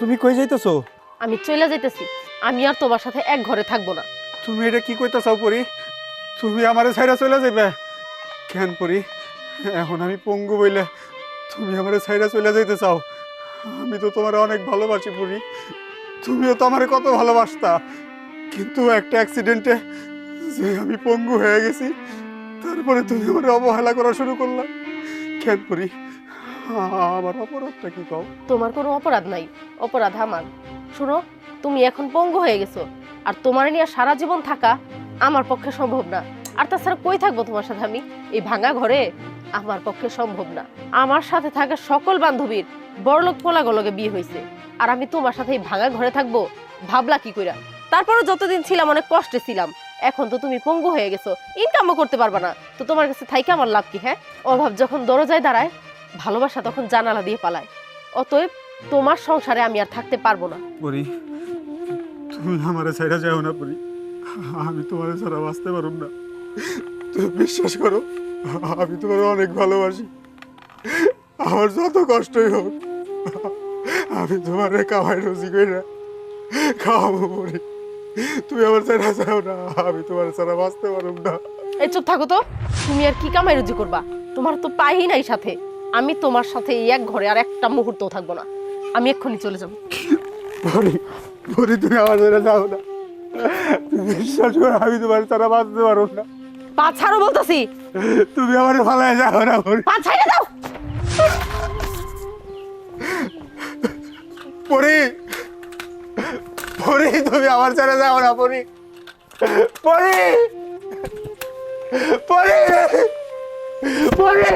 তুমি কই যাইতেছো? আমি চলে যাইতেছি। আমি আর তোমার সাথে এক ঘরে থাকব না। তুমি এটা কি কইতেছাও পরি? তুমি আমারে ছাইরা চলে যাইবে? কেন পরি? এখন আমি পঙ্গু বইলে তুমি আমারে ছাইরা চলে যাইতে চাও আমি তো তোমার অনেক ভালোবাসি পরি। তুমিও তো আমারে কত ভালোবাসতা। কিন্তু একটা অ্যাক্সিডেন্টে যে আমি পঙ্গু হয়ে গেছি তারপরে তুমি আমার অবহেলা করা শুরু করলা। কেন পরি? আমার অপরাধটা কি তোমার কোনো অপরাধ নাই, অপরাধ আমার। শুনো, তুমি এখন পঙ্গু হয়ে গেছো, আর তোমার নিয়ে সারা জীবন থাকা আমার পক্ষে সম্ভব না। আর তাছাড়া কই থাকব তোমার সাথে আমি? এই ভাঙা ঘরে আমার পক্ষে সম্ভব না। আমার সাথে থাকা সকল বান্ধবীর বড়লোক পোলাগলগে বিয়ে হয়েছে আর আমি তোমার সাথে এই ভাঙা ঘরে থাকব, ভাবলা কি কইরা? তারপরে যতদিন ছিলাম অনেক কষ্টে ছিলাম, এখন তো তুমি পঙ্গু হয়ে গেছো ইনকামও করতে পারবা না। তো তোমার কাছে থাইকে আমার লাভ কি হ্যাঁ? অভাব যখন দরজায় দাঁড়ায় ভালোবাসা তখন জানালা দিয়ে পালায়। অতএব তোমার সংসারে আমি আর থাকতে পারব না। পরি তুমি আমারে ছাইরা যাও না পরি। আমি তোমার ছাড়া বাঁচতে পারব না। তুমি বিশ্বাস করো আমি তোমার অনেক ভালোবাসি। আমার যত কষ্টই হোক আমি তোমার কামাই রুজি না খাওয়াবো পরি। তুমি আমার ছাড়া যাও না আমি তোমার ছাড়া বাঁচতে পারব না। এই চুপ থাকো তো। তুমি আর কি কামাই রুজি করবা? তোমার তো পাই নাই সাথে। আমি তোমার সাথে এই এক ঘরে আর একটা মুহূর্তও থাকব না। আমি এক্ষুনি চলে যাব। পরি পরি তুমি আমার যাও না। তুমি বিশ্বাস করো আমি তোমার বাঁচতে না। পা ছাড়ো বলতেছি। তুমি আমার যাও না পরি পা ছাড়ে দাও। পরি পরি তুমি আমার ছেড়ে যাও না পরি পরি পরি পরি পরি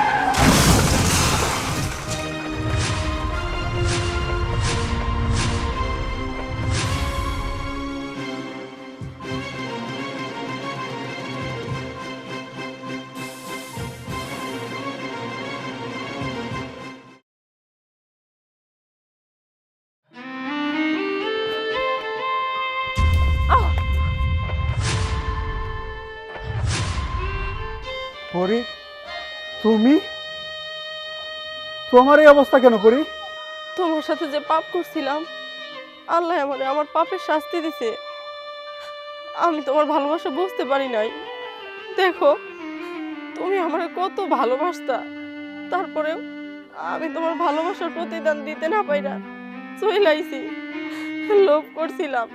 Yeah! তুমি? তোমার এই অবস্থা কেন করি? তোমার সাথে যে পাপ করছিলাম, আল্লাহ আমারে আমার পাপের শাস্তি দিছে। আমি তোমার ভালোবাসা বুঝতে পারি নাই। দেখো, তুমি আমারে কত ভালোবাসতা। তারপরেও আমি তোমার ভালোবাসার প্রতিদান দিতে না পাইরা চইলাইছি লোভ করছিলাম,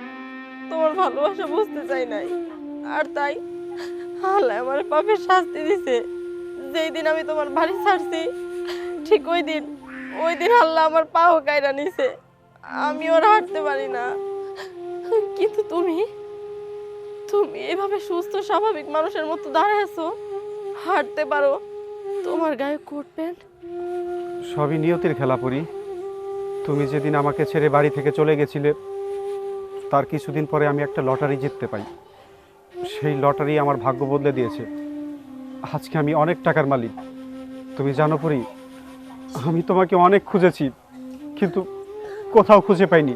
তোমার ভালোবাসা বুঝতে চাই নাই। আর তাই আল্লাহ আমার পাপের শাস্তি দিছে। যেই দিন আমি তোমার বাড়ি ছাড়ছি, ঠিক ওই দিন ওই দিন আল্লাহ আমার পাও কায়রা নিছে। আমি ওর হাঁটতে পারি না। কিন্তু তুমি তুমি এভাবে সুস্থ, স্বাভাবিক মানুষের মতো দাঁড়ায় আছো, হাঁটতে পারো। তোমার গায়ে কোট প্যান্ট? সবই নিয়তির খেলা পড়ি তুমি যেদিন আমাকে ছেড়ে বাড়ি থেকে চলে গেছিলে, তার কিছুদিন পরে আমি একটা লটারি জিততে পাই। সেই লটারি আমার ভাগ্য বদলে দিয়েছে। আজকে আমি অনেক টাকার মালিক। তুমি জানো পরি আমি তোমাকে অনেক খুঁজেছি কিন্তু কোথাও খুঁজে পাইনি।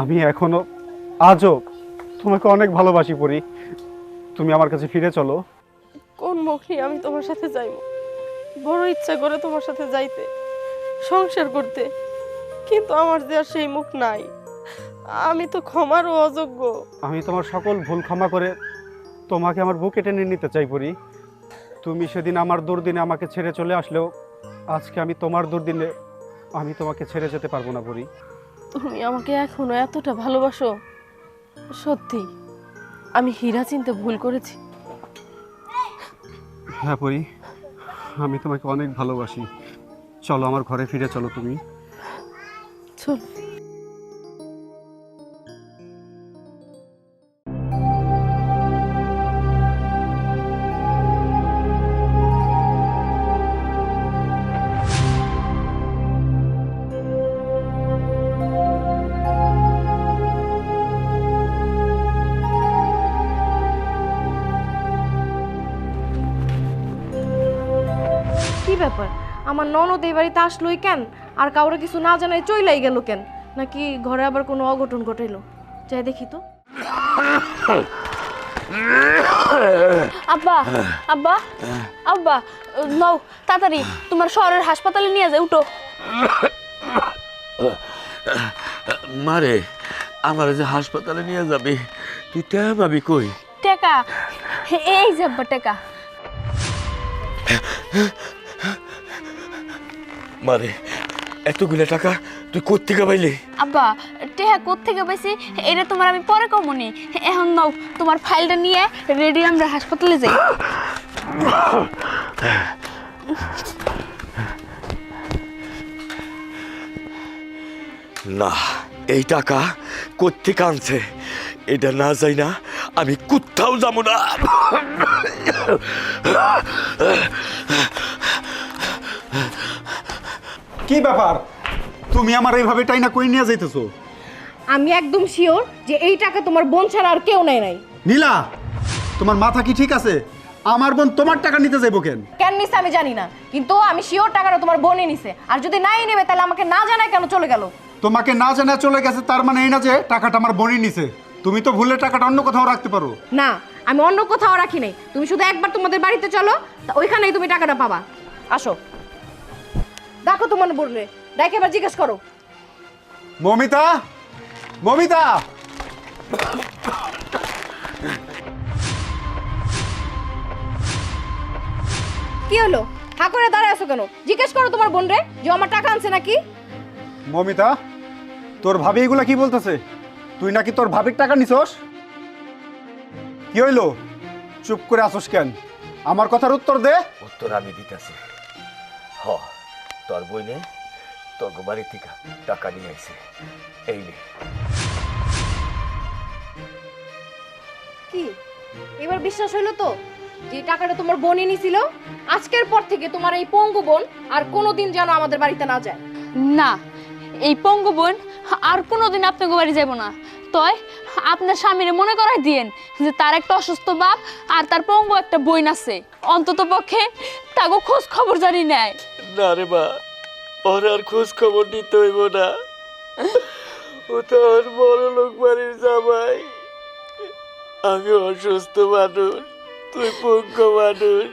আমি এখনও আজও তোমাকে অনেক ভালোবাসি পড়ি তুমি আমার কাছে ফিরে চলো। কোন মুখ আমি তোমার সাথে যাইব? বড় ইচ্ছা করে তোমার সাথে যাইতে সংসার করতে কিন্তু আমার যে আর সেই মুখ নাই। আমি তো ক্ষমারও অযোগ্য। আমি তোমার সকল ভুল ক্ষমা করে তোমাকে আমার বুকে টেনে নিতে চাই পরি। তুমি সেদিন আমার দুর্দিনে আমাকে ছেড়ে চলে আসলেও আজকে আমি তোমার দুর্দিনে আমি তোমাকে ছেড়ে যেতে পারব না পরি তুমি আমাকে এখনও এতটা ভালোবাসো? সত্যি আমি হীরা চিনতে ভুল করেছি। হ্যাঁ পরি আমি তোমাকে অনেক ভালোবাসি। চলো আমার ঘরে ফিরে চলো তুমি। চল। ব্যাপার? আমার ননদ এই বাড়িতে আসলোই কেন? আর কাউরে কিছু না জানাই চইলাই গেল কেন? নাকি ঘরে আবার কোনো অঘটন ঘটাইলো? যাই দেখি তো। আব্বা আব্বা আব্বা নও তাড়াতাড়ি তোমার শহরের হাসপাতালে নিয়ে যায় উঠো। মারে আমার যে হাসপাতালে নিয়ে যাবি তুই তে ভাবি কই? টেকা এই যে আব্বা টেকা। মারে এতগুলো টাকা তুই কোত্থেকে পাইলি? আব্বা টেহা কোত্থেকে পাইছি? এটা তোমার আমি পরে কমনি এখন নাও তোমার ফাইলটা নিয়ে রেডি আমরা হাসপাতালে যাই। না এই টাকা কোত্থেকে আনছে? এটা না যাই না আমি কোথাও যাব না। কি ব্যাপার? তুমি আমার এইভাবে টাইনা কই নিয়ে যাইতেছো? আমি একদম শিওর যে এই টাকা তোমার বোন ছাড়া আর কেউ নেয় নাই। নীলা তোমার মাথা কি ঠিক আছে? আমার বোন তোমার টাকা নিতে যাইবো কেন? কেন নিছে আমি জানি না কিন্তু আমি শিওর টাকাটা তোমার বোনই নিছে। আর যদি নাই নেবে তাহলে আমাকে না জানায় কেন চলে গেল? তোমাকে না জানা চলে গেছে তার মানে এই না যে টাকাটা আমার বোনই নিছে। তুমি তো ভুলে টাকাটা অন্য কোথাও রাখতে পারো। না আমি অন্য কোথাও রাখি নাই। তুমি শুধু একবার তোমাদের বাড়িতে চলো তা ওইখানেই তুমি টাকাটা পাবা। আসো। দেখো তোমার বললে ডাকে এবার জিজ্ঞেস করো। মমিতা? মমিতা? কি হলো? হা করে দাঁড়ায় আছো কেন? জিজ্ঞেস করো তোমার বোন রে যে আমার টাকা আনছে নাকি। মমিতা তোর ভাবি এগুলা কি বলতেছে? তুই নাকি তোর ভাবির টাকা নিছস? কি হইল? চুপ করে আসোস কেন? আমার কথার উত্তর দে। উত্তর আমি দিতেছি। হ। তোর বইনে তোর বাড়ি থেকে টাকা নিয়ে আইছে। এই নে। কি? এবার বিশ্বাস হইল তো? যে টাকাটা তোমার বোনই নিছিল আজকের পর থেকে তোমার এই পঙ্গু বোন আর কোনোদিন যেন আমাদের বাড়িতে না যায়। না এই পঙ্গু বোন আর কোনোদিন আপনাকে বাড়ি যাব না। তয় আপনার স্বামীরে মনে করাই দিয়েন যে তার একটা অসুস্থ বাপ আর তার পঙ্গু একটা বইন আছে। অন্তত পক্ষে তাকে খোঁজ খবর জানি নেয়। না রে মা। ওর আর খোঁজ খবর নিতে হইব না। ও তো আর বড় লোক বাড়ির জামাই। আমি অসুস্থ মানুষ, তুই পঙ্ক মানুষ।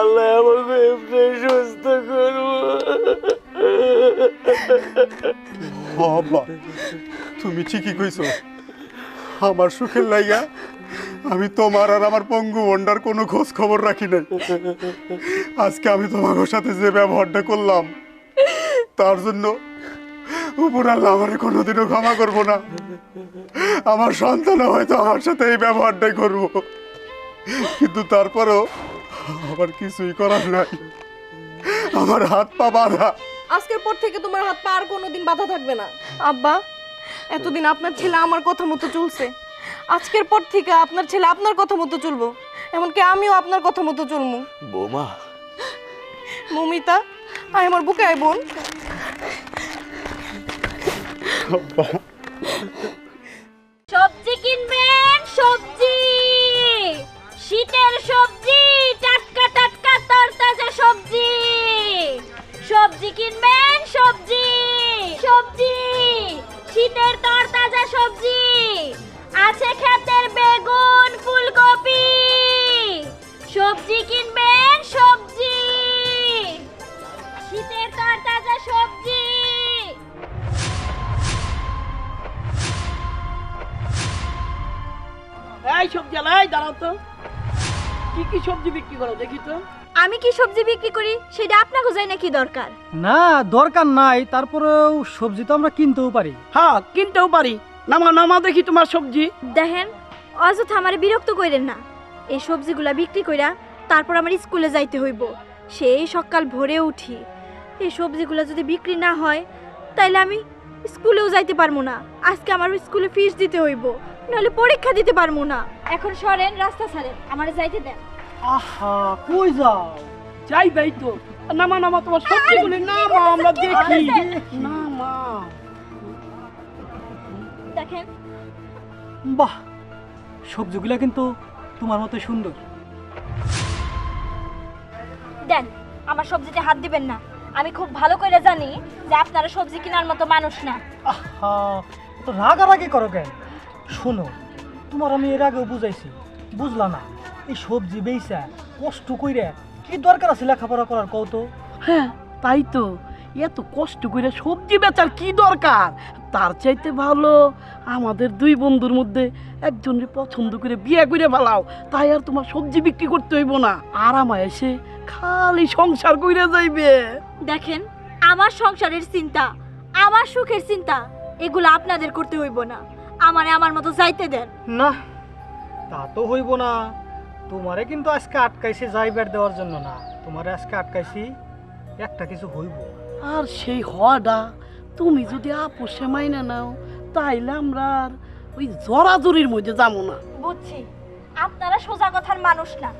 আল্লাহ আমাকে এমনি সুস্থ করব। বাবা, তুমি ঠিকই কইছো। আমার সুখের লাইগা আমি তোমার আর আমার পঙ্গু বন্ডার কোনো খোঁজ খবর রাখি নাই। আজকে আমি তোমার সাথে যে ব্যবহারটা করলাম তার জন্য আমার কোনোদিনও ক্ষমা করব না। আমার সন্তান হয়তো আমার সাথে এই ব্যবহারটাই করব। কিন্তু তারপরেও আমার কিছুই করার নাই। আমার হাত পা বাঁধা। আজকের পর থেকে তোমার হাত পা আর কোনোদিন বাধা থাকবে না। আব্বা এতদিন আপনার ছেলে আমার কথা মতো চলছে। আজকের পর থেকে আপনার ছেলে আপনার কথা মতো চলবো এমনকি আমিও আপনার কথা মতো চলবো বৌমা। মমিতা আয় আমার বুকে আয় বোন। সবজি কিনবেন সবজি। শীতের সবজি টাটকা টাটকা তরতাজা সবজি। সবজি কিনবেন সবজি সবজি। শীতের তরতাজা সবজি। আছে ক্ষেতের বেগুন ফুলকপি। সবজি কিনবেন সবজি। শীতের তরতাজা সবজি। এই সবজি আলাই দাঁড়াও তো। কি কি সবজি বিক্রি করো দেখি তো। আমি কি সবজি বিক্রি করি? সেটা আপনাকে যাই নাকি দরকার? না দরকার নাই তারপরেও সবজি তো আমরা কিনতেও পারি। হ্যাঁ কিনতেও পারি। নামা নামা দেখি তোমার সবজি। দেখেন অযথা আমার বিরক্ত কইরেন না। এই সবজিগুলা বিক্রি কইরা তারপর আমার স্কুলে যাইতে হইব। সেই সকাল ভোরে উঠি। এই সবজিগুলা যদি বিক্রি না হয় তাইলে আমি স্কুলেও যাইতে পারব না। আজকে আমার স্কুলে ফিস দিতে হইব নাহলে পরীক্ষা দিতে পারব না। এখন সরেন রাস্তা ছাড়েন আমার যাইতে দেন। আহা কই যাও? যাই ভাই তো। নামা নামা তোমার সবজিগুলি নামা আমরা দেখি। নামা। দেখেন। বাহ সবজিগুলা কিন্তু তোমার মতো সুন্দর। দেন আমার সবজিতে হাত দিবেন না। আমি খুব ভালো করে জানি যে আপনারা সবজি কেনার মতো মানুষ না। আহা তো রাগারাগি করো কেন? শোনো তোমার আমি এর আগেও বুঝাইছি বুঝলা না এই সবজি বেইসা কষ্ট কইরা কি দরকার আছে লেখাপড়া করার কত হ্যাঁ তাই তো। এত কষ্ট করে সবজি বেচার কি দরকার? তার চাইতে ভালো আমাদের দুই বন্ধুর মধ্যে একজনের পছন্দ করে বিয়ে করে ফেলাও তাই আর তোমার সবজি বিক্রি করতে হইব না। আর আমায় এসে খালি সংসার কইরা যাইবে। দেখেন আমার সংসারের চিন্তা আমার সুখের চিন্তা এগুলো আপনাদের করতে হইব না। আমারে আমার মতো যাইতে দেন। না তা তো হইব না। তোমারে কিন্তু আজকে আটকাইছি যাইবার দেওয়ার জন্য না। তোমারে আজকে আটকাইছি একটা কিছু হইব। আর সেই হওয়াটা তুমি যদি আপোষে মাইনা নাও তাইলে আমরা আর ওই জরাজরির মধ্যে যাব না। বুঝছি। আপনারা সোজা কথার মানুষ না।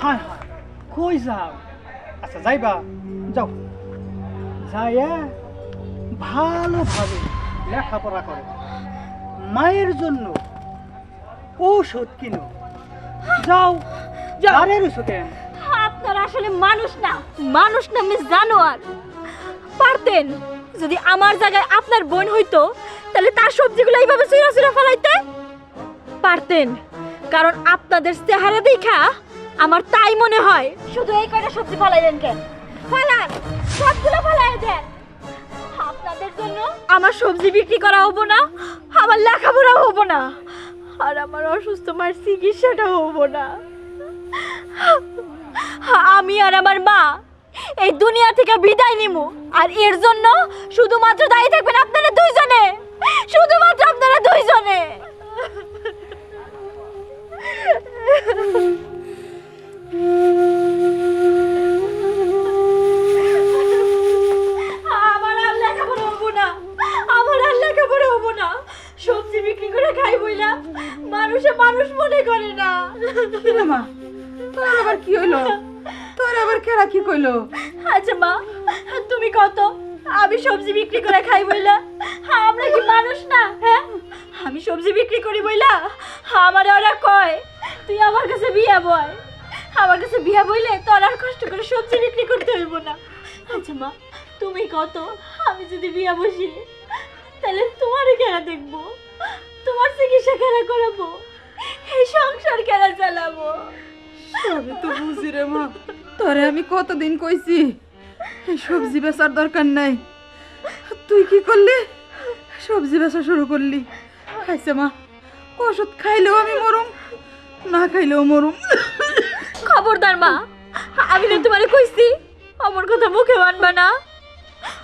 হায় হায় কই যাও? আচ্ছা যাইবা যাও। যাইয়া ভালোভাবে লেখাপড়া করো। মায়ের জন্য ঔষধ কিনো। যাও যাও। আরে রুসো কেন আপনারা আসলে মানুষ না মানুষ না মিস জানোয়ার। পারতেন, যদি আমার জায়গায় আপনার বোন হইতো, তাহলে তার সবজিগুলো এইভাবে চুরা চুরা ফেলাইতে পারতেন। কারণ আপনাদের চেহারা দেখা আমার তাই মনে হয়। শুধু এই কয়টা সবজি ফলাইলেন কেন? ফলান, সবগুলো ফলাই দেন। আপনাদের জন্য আমার সবজি বিক্রি করা হব না, আমার লেখাপড়া হব না, আর আমার অসুস্থ মায়ের চিকিৎসাটা হব না। আমি আর আমার মা এই দুনিয়া থেকে বিদায় নিমু। আর এর জন্য শুধুমাত্র দায়ী থাকবেন আপনারা দুইজনে। শুধুমাত্র আপনারা দুইজনে। আমার আর না। আমার আর না। সবজি বিক্রি করে খাই মানুষে মানুষ মনে করে না। মা? আবার কি হইল? তোর আবার কেরা কি কইলো? আচ্ছা মা, তুমি কত? আমি সবজি বিক্রি করে খাই বইলা। আমরা কি মানুষ না হ্যাঁ? আমি সবজি বিক্রি করি বইলা? আমার ওরা কয়, তুই আমার কাছে বিয়া বয়। আমার কাছে বিয়া বইলে তোর আর কষ্ট করে সবজি বিক্রি করতে হইব না। আচ্ছা মা, তুমি কত? আমি যদি বিয়া বসি, তাহলে তোমারই কেনা দেখব? তোমার চিকিৎসা কেনা করাবো? এই সংসার কেনা চালাবো? আমি তো বুঝি রে মা, তোরে আমি কতদিন কইছি সবজি বেচার দরকার নাই। তুই কি করলি? সবজি বেচা শুরু করলি। খাইছে মা, ওষুধ খাইলেও আমি মরুম, না খাইলেও মরুম। খবরদার মা আমি না তোমারে কইছি আমার কথা মুখে মানবা না।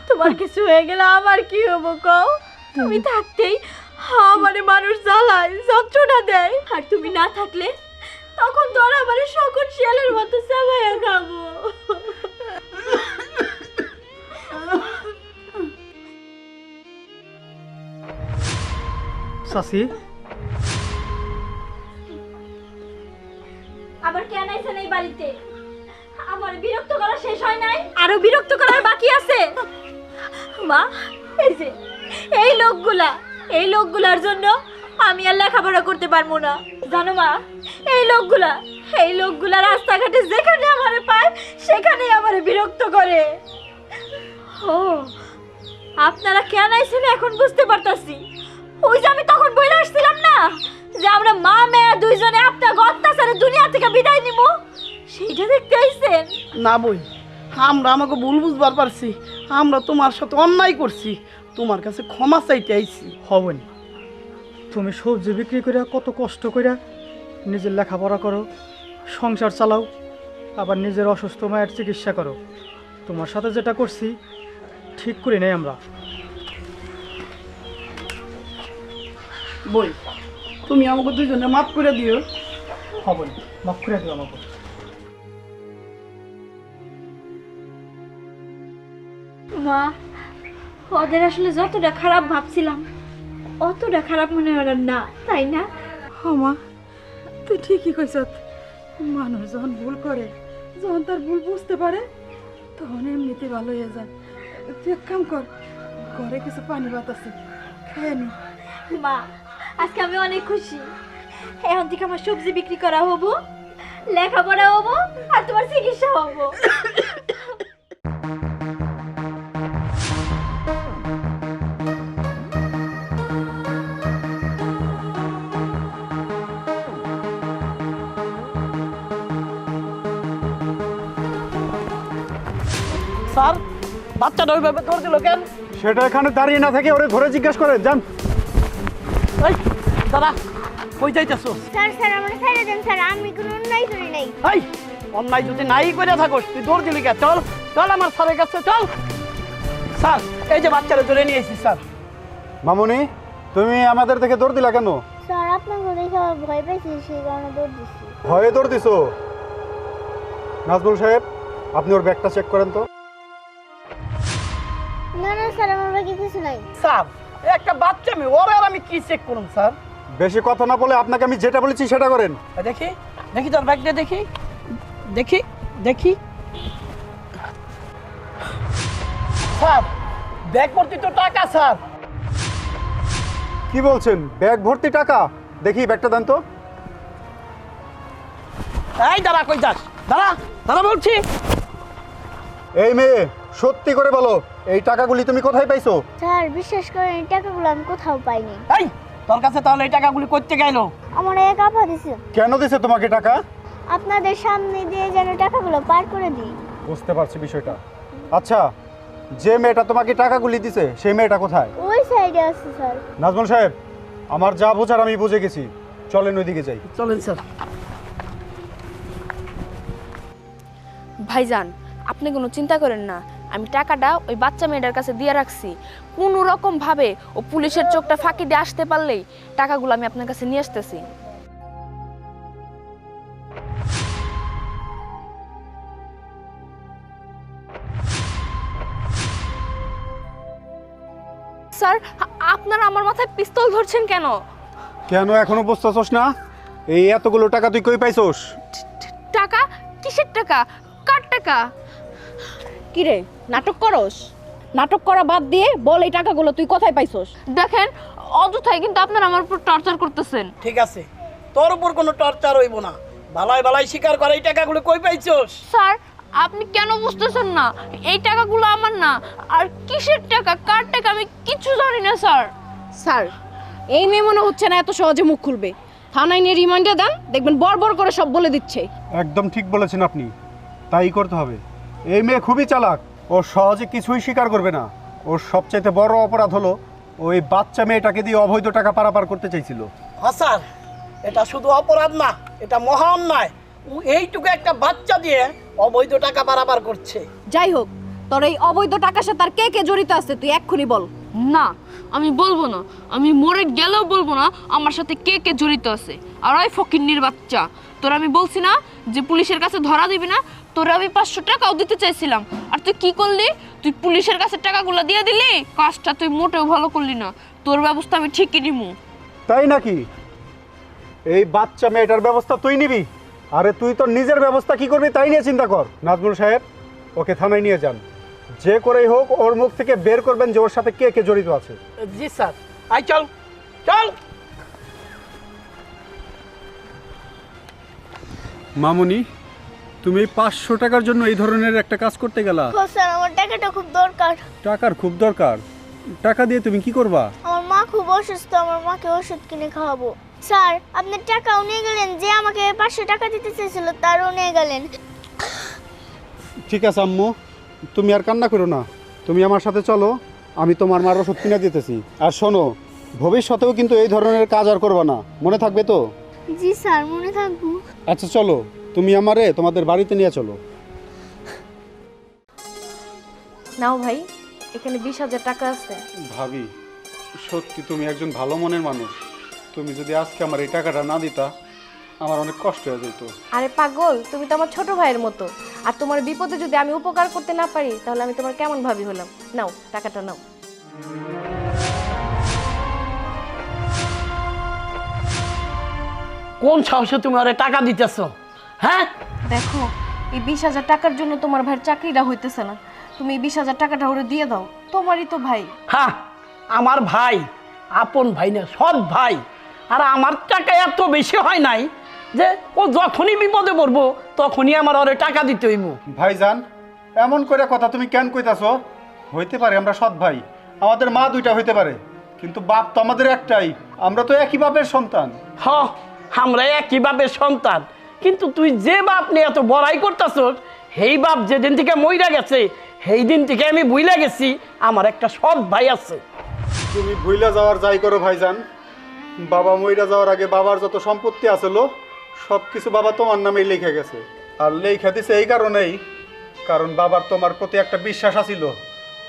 তোমার কিছু হয়ে গেলে আমার কি হব কও? তুমি থাকতেই আমারে মানুষ জ্বালায়, যন্ত্রণা দেয়। আর তুমি না থাকলে তখন তো আমার শকুন শিয়ালের মতো চাবাইয়া খাব। চাচি আবার কেন আইছেন এই বাড়িতে? আমার বিরক্ত করা শেষ হয় নাই? আরও বিরক্ত করার বাকি আছে? মা এই যে এই লোকগুলা এই লোকগুলার জন্য আমি আর লেখাপড়া করতে পারব না। জানো মা এই লোকগুলা এই লোকগুলা রাস্তাঘাটে যেখানে আমারে পায় সেখানেই আমারে বিরক্ত করে। ও আপনারা কেন আইছেন এখন বুঝতে পারতাছি। ওই যে আমি তখন বইলে আসছিলাম না যে আমরা মা মেয়ে দুইজনে আপনার অত্যাচারে দুনিয়া থেকে বিদায় নিব সেইটা দেখতে আইছেন? না বই আমরা আমাকে ভুল বুঝবার পারছি আমরা তোমার সাথে অন্যায় করছি তোমার কাছে ক্ষমা চাইতে আইছি। হবনি তুমি সবজি বিক্রি করে কত কষ্ট করে নিজের লেখাপড়া করো সংসার চালাও আবার নিজের অসুস্থ মায়ের চিকিৎসা করো। তোমার সাথে যেটা করছি ঠিক করি নাই আমরা। বই তুমি আমাকে দুজনে মাফ করে দিও। হবনি মাফ করে দিও আমাকে। মা ওদের আসলে যতটা খারাপ ভাবছিলাম অতটা খারাপ মনে হয় না তাই না? মা। তুই ঠিকই কইস মানুষ যখন ভুল করে, যখন তার ভুল বুঝতে পারে, তখন এমনিতে ভালো হয়ে যায়। তুই এক কাম কর, ঘরে কিছু পানি আছে, খেয়ে নি। মা, আজকে আমি অনেক খুশি। এখন থেকে আমার সবজি বিক্রি করা হব, লেখাপড়া হব, আর তোমার চিকিৎসা হব। বাচ্চাটা ওইভাবে ধর দিল কেন? সেটা এখানে দাঁড়িয়ে না থেকে ওরে ধরে জিজ্ঞেস করে যান। এই দাদা কই যাইতেছো? স্যার স্যার আমার ছেড়ে দেন স্যার আমি কোনো অন্যায় করি নাই। এই অন্যায় যদি নাই করে থাকোস তুই দৌড় দিলি কে? চল চল আমার স্যারের কাছে চল। স্যার এই যে বাচ্চারা ধরে নিয়ে এসেছি স্যার। মামুনি তুমি আমাদের থেকে দৌড় দিলা কেন? স্যার আপনাকে দেখে ভয় পাইছি সেই কারণে দৌড় দিচ্ছি ভয়ে দৌড় দিছো? নাজমুল সাহেব আপনি ওর ব্যাগটা চেক করেন তো। না না স্যার আমার বাকি কিছু নাই। স্যার একটা বাচ্চা মেয়ে ওর আর আমি কি চেক করুন স্যার? বেশি কথা না বলে আপনাকে আমি যেটা বলেছি সেটা করেন। দেখি দেখি তোর ব্যাগটা দেখি। দেখি দেখি। স্যার ব্যাগ ভর্তি তো টাকা স্যার। কি বলছেন? ব্যাগ ভর্তি টাকা? দেখি ব্যাগটা দেন তো। এই দাঁড়া কই যাস? দাঁড়া দাঁড়া বলছি। এই মেয়ে সত্যি করে বলো এই টাকাগুলি তুমি কোথায় পাইছো? স্যার বিশ্বাস করেন এই টাকাগুলো আমি কোথাও পাইনি। এই তোর কাছে তাহলে এই টাকাগুলি করতে গেল? আমার এক আপা দিছে। কেন দিছে তোমাকে টাকা? আপনাদের সামনে দিয়ে যেন টাকাগুলো পার করে দিই। বুঝতে পারছি বিষয়টা। আচ্ছা যে মেয়েটা তোমাকে টাকাগুলি দিছে সেই মেয়েটা কোথায়? ওই সাইডে আছে স্যার। নাজমুল সাহেব আমার যা বোঝার আমি বুঝে গেছি। চলেন ওইদিকে যাই। চলেন স্যার। ভাইজান আপনি কোনো চিন্তা করেন না। আমি টাকাটা ওই বাচ্চা মেয়েটার কাছে দিয়ে রাখছি। কোনো রকম ভাবে ও পুলিশের চোখটা ফাঁকি দিয়ে আসতে পারলেই টাকাগুলো আমি আপনার কাছে নিয়ে আসতেছি। স্যার আপনারা আমার মাথায় পিস্তল ধরছেন কেন? কেন এখনও বুঝতেছস না? এই এতগুলো টাকা তুই কই পাইছস? টাকা কিসের টাকা? কার টাকা? কিরে নাটক করস? নাটক করা বাদ দিয়ে বল এই টাকাগুলো তুই কোথায় পাইছস? দেখেন অযথাই কিন্তু আপনারা আমার উপর টর্চার করতেছেন। ঠিক আছে তোর উপর কোনো টর্চার হইব না। বালাই বালাই স্বীকার করে এই টাকাগুলো কই পাইছস? স্যার আপনি কেন বুঝতেছেন না? এই টাকাগুলো আমার না। আর কিসের টাকা? কার টাকা? আমি কিছু জানি না স্যার। স্যার এই মেয়ে মনে হচ্ছে না এত সহজে মুখ খুলবে। থানায় নিয়ে রিমান্ডে দেন দেখবেন বড় বড় করে সব বলে দিচ্ছে। একদম ঠিক বলেছেন আপনি। তাই করতে হবে। এই মেয়ে খুবই চালাক। ও সহজে কিছুই স্বীকার করবে না। ওর সবচাইতে বড় অপরাধ হলো ওই বাচ্চা মেয়েটাকে দিয়ে অবৈধ টাকা পারাপার করতে চাইছিল। হ্যাঁ স্যার এটা শুধু অপরাধ না এটা মহা অন্যায় ও এইটুকু একটা বাচ্চা দিয়ে অবৈধ টাকা বারাবার করছে। যাই হোক তোর এই অবৈধ টাকার সাথে আর কে কে জড়িত আছে তুই এক্ষুনি বল। না, আমি বলব না। আমি মরে গেলেও বলব না আমার সাথে কে কে জড়িত আছে। আর ওই ফকিন্নির বাচ্চা। তোর আমি বলছি না যে পুলিশের কাছে ধরা দিবি না? তোর আমি পাঁচশো টাকাও দিতে চাইছিলাম। আর তুই কি করলি? তুই পুলিশের কাছে টাকাগুলো দিয়ে দিলি? কাজটা তুই মোটেও ভালো করলি না। তোর ব্যবস্থা আমি ঠিকই নিমু। তাই নাকি? এই বাচ্চা মেয়েটার ব্যবস্থা তুই নিবি? আরে তুই তোর নিজের ব্যবস্থা কি করবি তাই নিয়ে চিন্তা কর। নাজমুল সাহেব, ওকে থানায় নিয়ে যান। যে করেই হোক ওর মুখ থেকে বের করবেন যে ওর সাথে কে কে জড়িত আছে। জি স্যার। আই চল। চল। মামুনি তুমি এই পাঁচশো টাকার জন্য এই ধরনের একটা কাজ করতে গেলা? স্যার আমার টাকাটা খুব দরকার। টাকার খুব দরকার? টাকা দিয়ে তুমি কি করবা? আমার মা খুব অসুস্থ আমার মাকে ওষুধ কিনে খাওয়াবো। স্যার আপনি টাকাও নিয়ে গেলেন যে আমাকে পাঁচশো টাকা দিতে চেয়েছিল তারও নিয়ে গেলেন। ঠিক আছে আম্মু। তুমি আর কান্না করো না। তুমি আমার সাথে চলো আমি তোমার মার ওষুধ কিনে দিতেছি। আর শোনো ভবিষ্যতেও কিন্তু এই ধরনের কাজ আর করবা না। মনে থাকবে তো? জি স্যার মনে থাকব। আচ্ছা চলো। তুমি আমারে তোমাদের বাড়িতে নিয়ে চলো। নাও ভাই এখানে বিশ হাজার টাকা আছে। ভাবি সত্যি তুমি একজন ভালো মনের মানুষ। তুমি যদি আজকে আমার এই টাকাটা না দিতা আমার অনেক কষ্ট হয়ে যেত। আরে পাগল তুমি তো আমার ছোট ভাইয়ের মতো। আর তোমার বিপদে যদি আমি উপকার করতে না পারি তাহলে আমি তোমার কেমন ভাবি হলাম? নাও টাকাটা নাও। কোন সাহসে তুমি আরে টাকা দিতেছ? হ্যাঁ? দেখো এই বিশ হাজার টাকার জন্য তোমার ভাইয়ের চাকরিটা হইতেছে না। তুমি এই বিশ হাজার টাকাটা ওরে দিয়ে দাও তোমারই তো ভাই। হ্যাঁ আমার ভাই আপন ভাই না সৎ ভাই। আর আমার টাকা এত বেশি হয় নাই যে ও যখনই বিপদে পড়ব তখনই আমার ওরে টাকা দিতে হইব। ভাইজান এমন করে কথা তুমি কেন কইতাছো? হইতে পারে আমরা সৎ ভাই আমাদের মা দুইটা হইতে পারে কিন্তু বাপ তো আমাদের একটাই আমরা তো একই বাপের সন্তান। হ আমরা একই বাপের সন্তান কিন্তু তুই যে বাপ নিয়ে এত বড়াই করতেছস সেই বাপ যেদিন থেকে মইরা গেছে সেই দিন থেকে আমি বুইলা গেছি আমার একটা সৎ ভাই আছে। তুমি ভুইলা যাওয়ার যাই করো ভাইজান বাবা মইরা যাওয়ার আগে বাবার যত সম্পত্তি আছিল সব কিছু বাবা তোমার নামেই লিখে গেছে। আর লেখা দিছে এই কারণেই, কারণ বাবার তোমার প্রতি একটা বিশ্বাস আছিল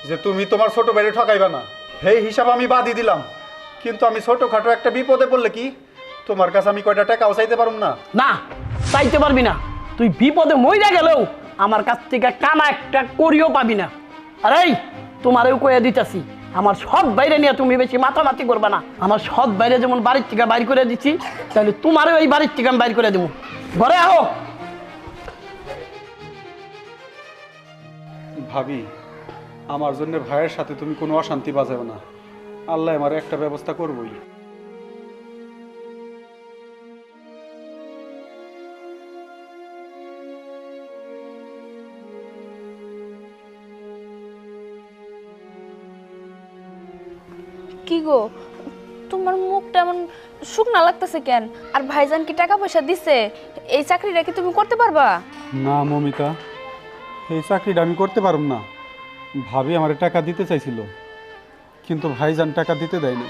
যে তুমি তোমার ছোট ভাইরে ঠকাইবা না। সেই হিসাব আমি বাদি দিলাম। কিন্তু আমি ছোটখাটো একটা বিপদে পড়লে কি? তোমার কাছে আমি কয়টা টাকাও চাইতে পারুম না। না, চাইতে পারবি না। তুই বিপদে মইরা গেলেও আমার কাছ থেকে কানা একটা করিও পাবি না। আরে, তোমারেও কয়ে দিতেছি আমার সৎ বাইরে নিয়ে তুমি বেশি মাথামাতি করবে না। আমার সৎ বাইরে যেমন বাড়ির টিকা বাইর করে দিচ্ছি তাহলে তোমারও এই বাড়ির টিকা আমি বাইর করে দেবো। ঘরে আহো। ভাবি, আমার জন্য ভাইয়ের সাথে তুমি কোনো অশান্তি বাজাবে না। আল্লাহ আমার একটা ব্যবস্থা করবই। কি গো? তোমার মুখটা এমন শুকনা লাগতেছে কেন? আর ভাইজান কি টাকা পয়সা দিছে? এই চাকরিটা কি তুমি করতে পারবা? না মমিতা। এই চাকরিটা আমি করতে পারব না। ভাবি আমার টাকা দিতে চাইছিল কিন্তু ভাইজান টাকা দিতে দেয়নি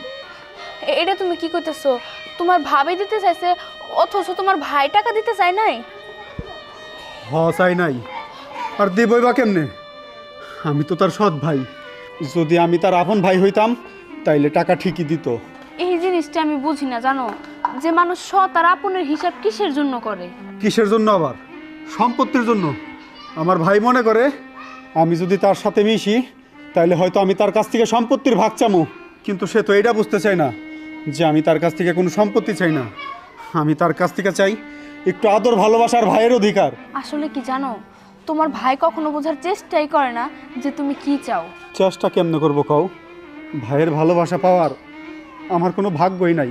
এটা তুমি কি করতেছো তোমার ভাবি দিতে চাইছে অথচ তোমার ভাই টাকা দিতে চায় নাই? হ চাই নাই। আর দেবই বা কেমনে? আমি তো তার সৎ ভাই। যদি আমি তার আপন ভাই হইতাম তাইলে টাকা ঠিকই দিত। এই জিনিসটা আমি বুঝি না জানো? যে মানুষ সৎ আর আপনের হিসাব কিসের জন্য করে? কিসের জন্য আবার? সম্পত্তির জন্য। আমার ভাই মনে করে আমি যদি তার সাথে মিশি তাহলে হয়তো আমি তার কাছ থেকে সম্পত্তির ভাগ চামু। কিন্তু সে তো এটা বুঝতে চায় না যে আমি তার কাছ থেকে কোনো সম্পত্তি চাই না। আমি তার কাছ থেকে চাই একটু আদর ভালোবাসার ভাইয়ের অধিকার। আসলে কি জানো? তোমার ভাই কখনো বোঝার চেষ্টাই করে না যে তুমি কি চাও। চেষ্টা কেমনে করব কও? ভাইয়ের ভালোবাসা পাওয়ার আমার কোনো ভাগ্যই নাই।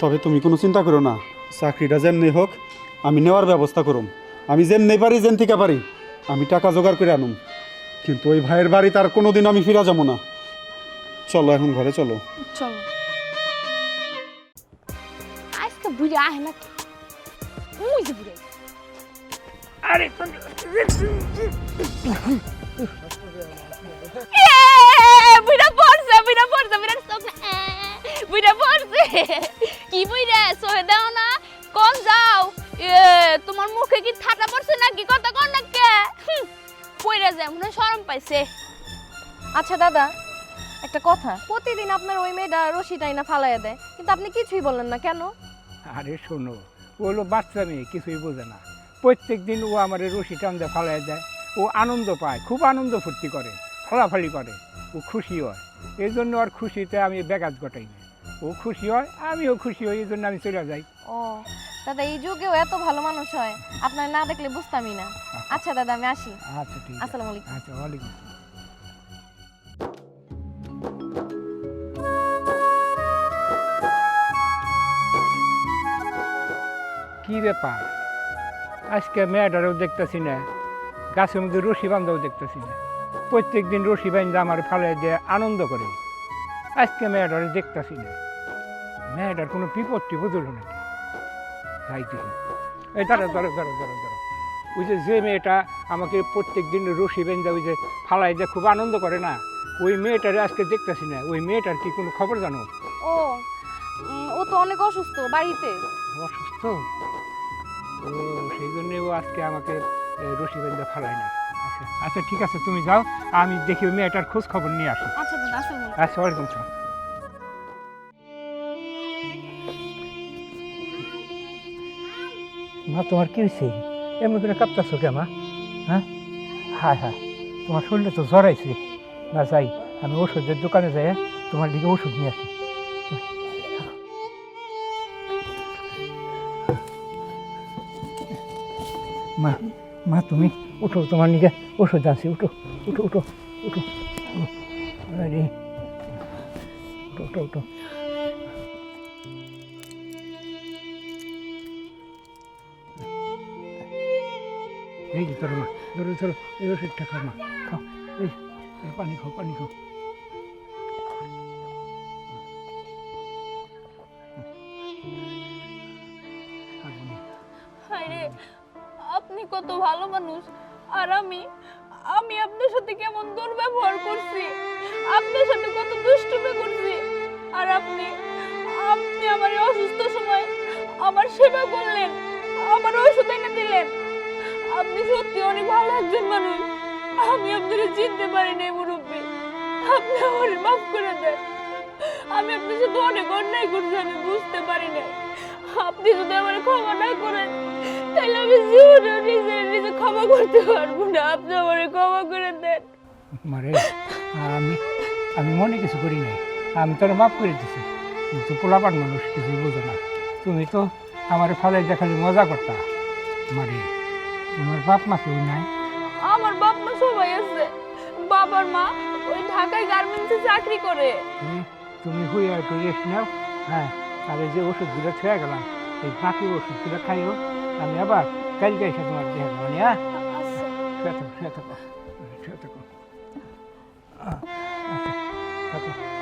তবে তুমি কোনো চিন্তা করো না চাকরিটা যেমনি হোক আমি নেওয়ার ব্যবস্থা করুম। আমি যেমনি পারি যেন থেকে পারি আমি টাকা জোগাড় করে আনুম। কিন্তু ওই ভাইয়ের বাড়ি তার কোনো দিন আমি ফিরা যাব না। চলো এখন ঘরে চলো। চলো। আজকে বুড়ি আহে না ওই যে বুড়ি? আরে বুড়া পড়ছে বুড়া পড়ছে বুড়া বুড়া পড়ছে কি সহে দাও না কোন যাও তোমার মুখে কি পড়ছে নাকি না কে পইরা যায় মনে শরম পাইছে আচ্ছা দাদা একটা কথা, প্রতিদিন আপনার ওই মেয়েটা রশিটাই না ফালাইয়া দেয়। কিন্তু আপনি কিছুই বললেন না, কেন? আরে শোনো, ও হলো বাচ্চা মেয়ে, কিছুই বোঝে না। প্রত্যেক দিন ও আমার রশি টানতে ফালাই দেয়। ও আনন্দ পায়, খুব আনন্দ ফুর্তি করে। ফলাফালি করে ও খুশি হয়। এই জন্য আর খুশিতে আমি ব্যাঘাত ঘটাই না। ও খুশি হয় আমিও খুশি হই এই জন্য আমি চলে যাই। ও দাদা এই যুগেও এত ভালো মানুষ হয় আপনার না দেখলে বুঝতামই না। আচ্ছা দাদা আমি আসি। আচ্ছা ঠিক আছে। আসসালামু আলাইকুম। আচ্ছা ওয়ালাইকুম কি ব্যাপার? আজকে মেয়েটারও দেখতেছি না গাছের মধ্যে রশি বান্ধাও দেখতেছি না। প্রত্যেক দিন রশি বান্ধা আমার ফালাই দিয়ে আনন্দ করে। আজকে মেয়েটারে দেখতেছি না। মেয়েটার কোনো বিপত্তি বুঝলো নাকি তাই দেখি এই দাঁড়া দাঁড়া দাঁড়া দাঁড়া দাঁড়া ওই যে যে মেয়েটা আমাকে প্রত্যেক দিন রশি বেঁধে ওই যে ফালাই দিয়ে খুব আনন্দ করে না ওই মেয়েটারে আজকে দেখতেছি না। ওই মেয়েটার কি কোনো খবর জানো? ও ও তো অনেক অসুস্থ বাড়িতে। অসুস্থ? ও সেই জন্যে ও আজকে আমাকে রশি বেঁধে ফালায় না আচ্ছা আচ্ছা ঠিক আছে তুমি যাও আমি দেখি মেয়েটার খোঁজ খবর নিয়ে আসি। আচ্ছা দাদা আসসালামু আচ্ছা ওয়ালাইকুম সালাম মা তোমার কি হয়েছে এমন করে কাঁপতাছো কে মা? হ্যাঁ? হায় হায় তোমার শরীরে তো জ্বর আইছে। না যাই আমি ওষুধের দোকানে যাই হ্যাঁ? তোমার দিকে ওষুধ নিয়ে আসি। মা, তুমি উঠো, তোমার নিজে ওষুধ আনছি উঠো উঠো উঠো উঠো। আরে, উঠো উঠো উঠো। এই যে তোর মা, ধরো ধরো, এই ওষুধটা খাও মা, খাও। এই পানি খাও পানি খাও। আর আমি আমি আপনার সাথে কেমন দুর্ব্যবহার করছি? আপনার সাথে কত দুষ্টুমি করছি। আর আপনি আপনি আমার অসুস্থ সময় আমার সেবা করলেন, আমার ওষুধ এনে দিলেন। আপনি সত্যি অনেক ভালো একজন মানুষ। আমি আপনাকে চিনতে পারি নাই, মুরব্বী। আপনি আমার মাফ করে দেন। আমি আপনার সাথে অনেক অন্যায় করছি, আমি বুঝতে পারি নাই। আপনি যদি আমার ক্ষমা না করেন তাহলে আমি জীবনে নিজে নিজে ক্ষমা করতে পারব না। আপনি আমার ক্ষমা করে দেন। মারে আমি আমি মনে কিছু করি নাই। আমি তোর মাফ করে দিছি। কিন্তু পোলাপান মানুষ কিছুই বোঝে না। তুমি তো আমার ফলে দেখালি মজা করতা। মারে তোমার বাপ মা কেউ নাই? আমার বাপ মা সবাই আছে। বাবার মা ওই ঢাকায় গার্মেন্টসে চাকরি করে। তুমি তুমি হয়ে একটু রেস্ট নাও হ্যাঁ আর এই যে ওষুধগুলো খেয়ে গেলাম এই বাকি ওষুধগুলো খাইও আমি আবার কালকে এসে তোমার দিয়ে আচ্ছা। গেলাম থাকো থাকো থাকো। আচ্ছা, থাকো।